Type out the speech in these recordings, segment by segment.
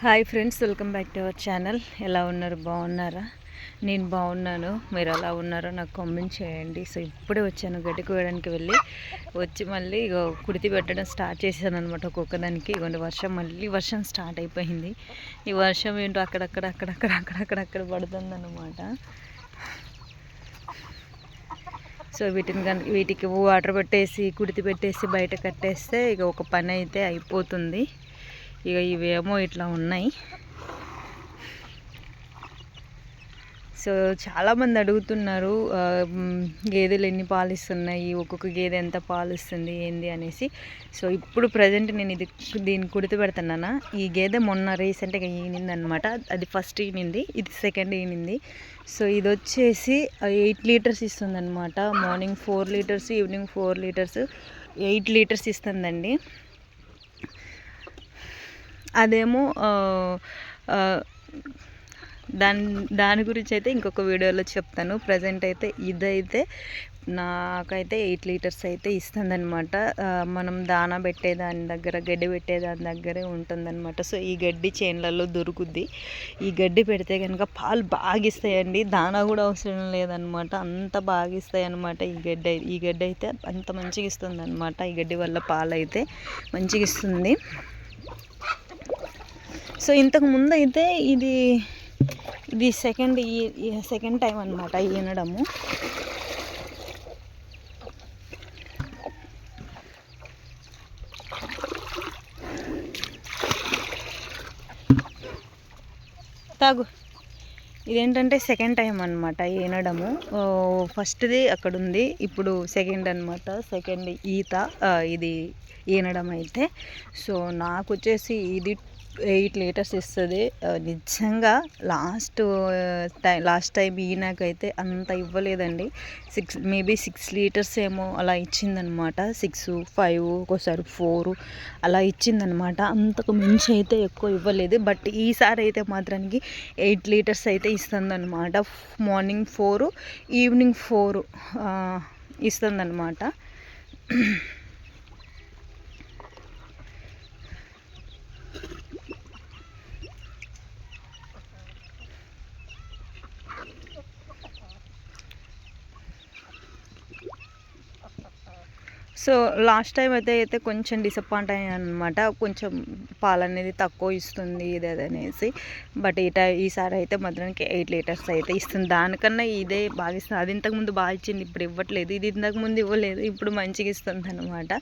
Hi friends welcome back to our channel. ఎలా ఉన్నారు? బాగున్నారా? నేను బాగున్నాను. మీరు ఎలా ఉన్నారో నాకు కామెంట్ చేయండి. సో ఇప్పుడే వచ్చాను గడ్డి కోయడానికి వెళ్ళి. వచ్చి మళ్ళీ కుడితి పెట్టడం స్టార్ట్ చేశాను అనమాట ఒక్కొక్కదానికి. ఇగోండి వర్షం మళ్ళీ వర్షం స్టార్ట్ అయిపోయింది. ఈ వర్షం ఏంటో అక్కడక్కడ అక్కడక్కడ అక్కడక్కడక్కడ పడుతుందన్నమాట. సో వీటిని కనుక వీటికి వాటర్ పెట్టేసి కుడితి పెట్టేసి బయట కట్టేస్తే ఇక ఒక పని అయితే అయిపోతుంది. ఇక ఇవేమో ఇట్లా ఉన్నాయి. సో చాలామంది అడుగుతున్నారు గేదెలు ఎన్ని పాలు ఇస్తున్నాయి ఒక్కొక్క గేదె ఎంత పాలు ఇస్తుంది ఏంది అనేసి. సో ఇప్పుడు ప్రజెంట్ నేను ఇది దీన్ని కుడితి పెడుతున్నానా ఈ గేదె మొన్న రీసెంట్గా ఈనింది అనమాట అది ఫస్ట్ ఈనింది ఇది సెకండ్ ఈనింది. సో ఇది వచ్చేసి ఎయిట్ లీటర్స్ ఇస్తుంది morning four litres evening four litres eight litres ఇస్తుందండి. అదేమో దాని దాని గురించి అయితే ఇంకొక వీడియోలో చెప్తాను. ప్రజెంట్ అయితే ఇదైతే నాకైతే ఎయిట్ లీటర్స్ అయితే ఇస్తుందనమాట మనం దానా పెట్టే దాని దగ్గర గడ్డి పెట్టే దాని దగ్గరే ఉంటుందన్నమాట. సో ఈ గడ్డి చేన్లలో దొరుకుద్ది. ఈ గడ్డి పెడితే కనుక పాలు బాగా ఇస్తాయండి దానా కూడా అవసరం లేదనమాట అంత బాగా ఇస్తాయి అనమాట ఈ గడ్డి. ఈ గడ్డి అయితే అంత మంచిగా ఇస్తుంది ఈ గడ్డి వల్ల పాలు అయితే మంచిగా ఇస్తుంది. సో ఇంతకు ముందు అయితే ఇది ఇది సెకండ్ ఈ సెకండ్ టైం అనమాట ఈనడము తాగు. ఇదేంటంటే సెకండ్ టైం అనమాట ఈనడము ఫస్ట్ది అక్కడ ఉంది ఇప్పుడు సెకండ్ అనమాట సెకండ్ ఈత ఇది ఈనడం అయితే. సో నాకు వచ్చేసి ఇది ఎయిట్ లీటర్స్ ఇస్తుంది. నిజంగా లాస్ట్ టైం లాస్ట్ టైం ఈయనకైతే అంత ఇవ్వలేదండి. సిక్స్ మేబీ సిక్స్ లీటర్స్ ఏమో అలా ఇచ్చిందనమాట సిక్స్ ఫైవ్ ఒకసారి ఫోర్ అలా ఇచ్చిందనమాట అంతకు మించి అయితే ఎక్కువ ఇవ్వలేదు. బట్ ఈసారి అయితే మాత్రానికి ఎయిట్ లీటర్స్ అయితే ఇస్తుందన్నమాట. మార్నింగ్ ఫోర్ ఈవినింగ్ ఫోరు ఇస్తుందన్నమాట. సో లాస్ట్ టైం అయితే అయితే కొంచెం డిసప్పాయింట్ అయ్యాను అనమాట కొంచెం పాలు అనేది తక్కువ ఇస్తుంది ఇది అనేసి. బట్ ఈ ఈసారి అయితే మాత్రానికి ఎయిట్ లీటర్స్ అయితే ఇస్తుంది. దానికన్నా ఇదే బాగా ఇస్తుంది అది ఇంతకుముందు బాగా ఇచ్చింది ఇప్పుడు ఇవ్వట్లేదు. ఇది ఇంతకుముందు ఇవ్వలేదు ఇప్పుడు మంచిగా ఇస్తుంది అనమాట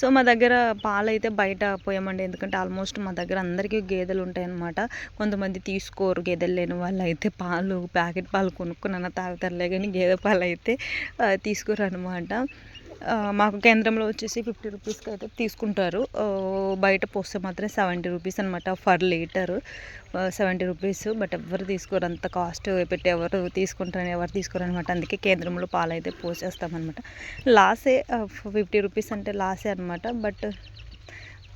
సో మా దగ్గర పాలు అయితే బయట పోయామండి. ఎందుకంటే ఆల్మోస్ట్ మా దగ్గర అందరికీ గేదెలు ఉంటాయన్నమాట. కొంతమంది తీసుకోరు గేదెలు లేని వాళ్ళు అయితే పాలు ప్యాకెట్ పాలు కొనుక్కున్న తాగుతారులే కానీ గేదె పాలు అయితే తీసుకోరు అనమాట మాకు కేంద్రంలో వచ్చేసి ఫిఫ్టీ రూపీస్కి అయితే తీసుకుంటారు. బయట పోస్తే మాత్రం సెవెంటీ రూపీస్ అనమాట for litre. Seventy rupees but ఎవరు తీసుకోరు. అంత కాస్ట్ పెట్టి ఎవరు తీసుకుంటారని ఎవరు తీసుకోరు అనమాట అందుకే కేంద్రంలో పాలు అయితే పోసేస్తామన్నమాట. లాసే ఫిఫ్టీ రూపీస్ అంటే లాసే అనమాట బట్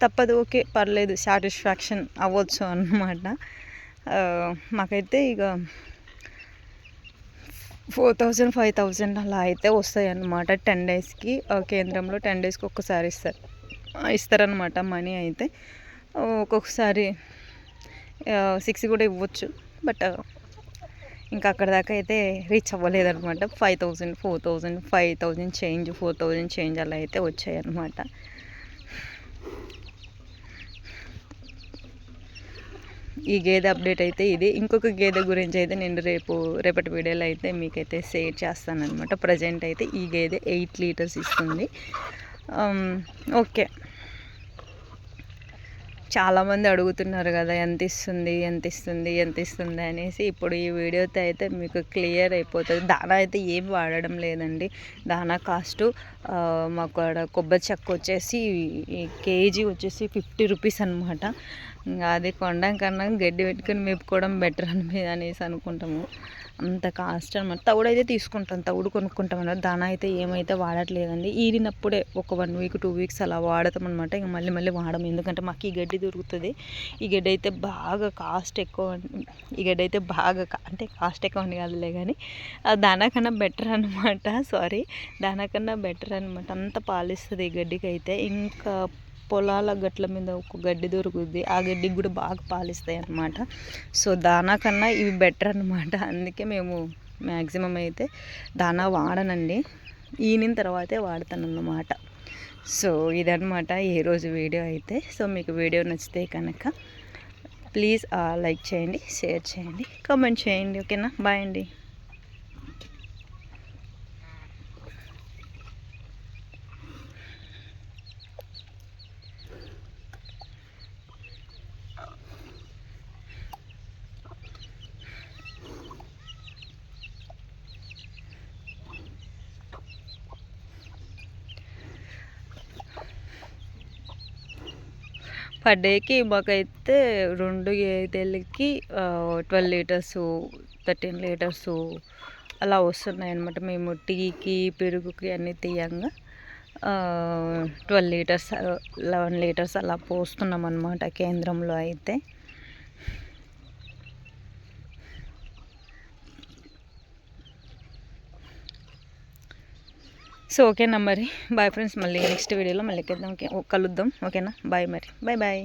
తప్పదు. ఓకే పర్లేదు. సాటిస్ఫాక్షన్ అవ్వచ్చు అనమాట మాకైతే ఇక ఫోర్ థౌజండ్ ఫైవ్ థౌజండ్ అలా అయితే వస్తాయి అన్నమాట టెన్ డేస్కి. కేంద్రంలో టెన్ డేస్కి ఒక్కసారి ఇస్తారు. ఇస్తారనమాట మనీ అయితే. ఒక్కొక్కసారి సిక్స్ కూడా ఇవ్వచ్చు. బట్ ఇంకా అక్కడ దాకా అయితే reach అవ్వలేదన్నమాట. Five thousand four thousand five thousand change four thousand change అలా అయితే వచ్చాయి అన్నమాట ఈ గేదె అప్డేట్ అయితే ఇది. ఇంకొక గేదె గురించి అయితే నేను రేపు రేపటి వీడియోలో అయితే మీకైతే షేర్ చేస్తాను అనమాట ప్రజెంట్ అయితే ఈ గేదె ఎయిట్ లీటర్స్ ఇస్తుంది. Um, okay. చాలామంది అడుగుతున్నారు కదా ఎంత ఇస్తుంది ఎంత ఇస్తుంది ఎంత ఇస్తుంది అనేసి. ఇప్పుడు ఈ వీడియోతో అయితే మీకు క్లియర్ అయిపోతుంది. దానా అయితే ఏం వాడడం లేదండి. దానా కాస్ట్ మాకు కొబ్బరి చెక్క వచ్చేసి కేజీ వచ్చేసి ఫిఫ్టీ రూపీస్ అనమాట ఇంకా అది కొనడం కన్నా గడ్డి పెట్టుకొని మేపుకోవడం బెటర్ అని అనేసి అనుకుంటాము. అంత కాస్ట్ అనమాట తవుడైతే తీసుకుంటాం. తవుడు కొనుక్కుంటాం అన్నమాట. దాన అయితే ఏమైతే వాడట్లేదండి. ఈడినప్పుడే ఒక వన్ వీక్ టూ వీక్స్ అలా వాడతాం అనమాట ఇంకా మళ్ళీ మళ్ళీ వాడము. ఎందుకంటే మాకు ఈ గడ్డి దొరుకుతుంది. ఈ గడ్డి అయితే బాగా కాస్ట్ ఎక్కువ ఈ గడ్డి అయితే బాగా అంటే కాస్ట్ ఎక్కువ అని కాదులే కానీ దానాకన్నా బెటర్ అనమాట సారీ దానాకన్నా బెటర్ అనమాట అంత పాలిస్తుంది ఈ గడ్డికి అయితే ఇంకా పొలాల గట్ల మీద ఒక గడ్డి దొరుకుద్ది. ఆ గడ్డికి కూడా బాగా పాలిస్తాయి అన్నమాట. సో దానా కన్నా ఇవి బెటర్ అనమాట అందుకే మేము మ్యాక్సిమం అయితే దానా వాడనండి. ఈనిన తర్వాతే వాడతాను అన్నమాట సో ఇదనమాట ఈరోజు వీడియో అయితే. సో మీకు వీడియో నచ్చితే కనుక ప్లీజ్ లైక్ చేయండి షేర్ చేయండి కామెంట్ చేయండి. ఓకేనా? బాయ్ అండి. పర్ డేకి మాకైతే రెండు గేదెలకి ట్వెల్వ్ లీటర్స్ థర్టీన్ లీటర్స్ అలా వస్తున్నాయి అనమాట మేము టీకి పెరుగుకి అన్నీ తీయంగా ట్వెల్వ్ లీటర్స్ లెవెన్ లీటర్స్ అలా పోస్తున్నాం అనమాట కేంద్రంలో అయితే. సో ఓకేనా మరి? బాయ్ ఫ్రెండ్స్ మళ్ళీ నెక్స్ట్ వీడియోలో మళ్ళీ కలుద్దాం. ఓకేనా? బాయ్ మరి. Bye bye